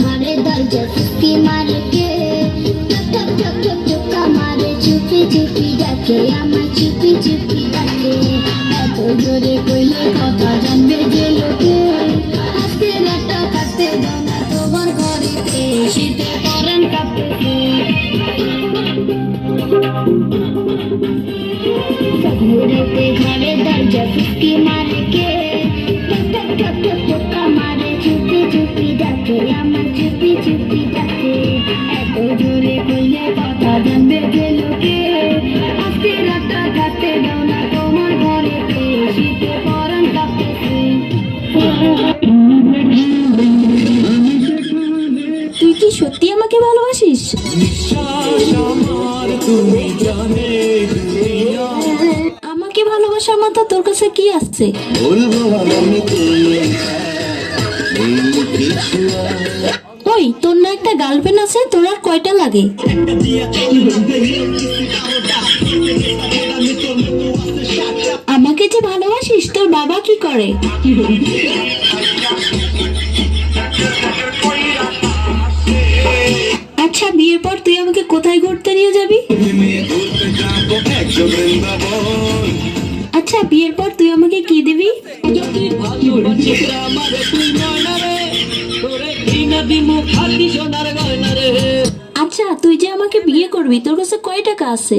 ঘরে দরজা ফুসকি মারে কে? টক টক টক টক টকা মারে চুপি চুপি ডাকে, আমার চুপি চুপি ডাকে। এত জোরে কইলে কথা জানবে যে লোকে। আজকে রাতটা কাটতে দাও না তোমার ঘরেতে, শীতে পরান কাঁপতেছে। ঘুরেতে ঘরে দরজা ফুসকি মারে তুই কি সত্যি আমাকে ভালোবাসিস? আমাকে ভালোবাসার মতো তোর কাছে কি আসছে? ওই তোর না একটা গার্লফ্রেন্ড আছে, তোর আর কয়টা লাগে? আমাকে যে ভালোবাসিস, তোর বাবা কি করে? আচ্ছা বিয়ের পর তুই আমাকে কোথায় ঘুরতে নিয়ে যাবি? আচ্ছা বিয়ের পর তুই আমাকে কি দিবি? আচ্ছা তুই যে আমাকে বিয়ে করবি তোর কাছে কয় টাকা আছে?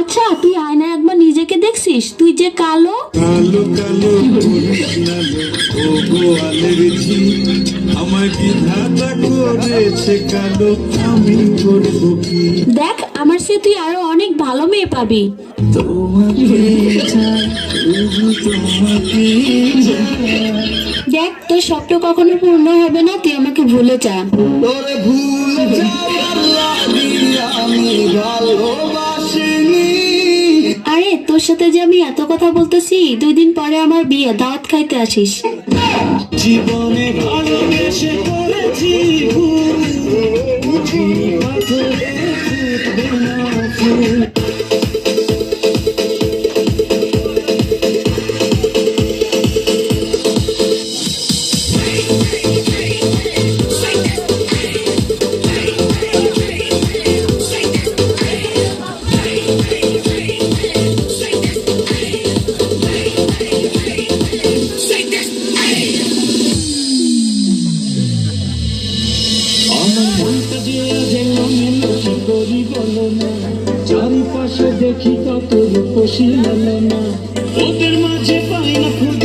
আচ্ছা তুই আয়নায় একবার নিজেকে দেখছিস? তুই যে কালো। কালো কালো করিস না লো, ও গোয়ালের ঝি। আমার কি ধাতা করেছে কালো আমি করব কি? দেখ আমার সে তুই আরও অনেক ভালো মেয়ে পাবি। তোমাকে দেখ তোর স্বপ্ন কখনো পূর্ণ হবে না তুই আমাকে ভুলে যা। আরে তোর সাথে যে আমি এত কথা বলতেছি দুই দিন পরে আমার বিয়ে দাওয়াত খাইতে আসিস। জীবনে ভালোবেসে চারিপাশে দেখি কত রূপসী মেলো না ওদের মাঝে পাই না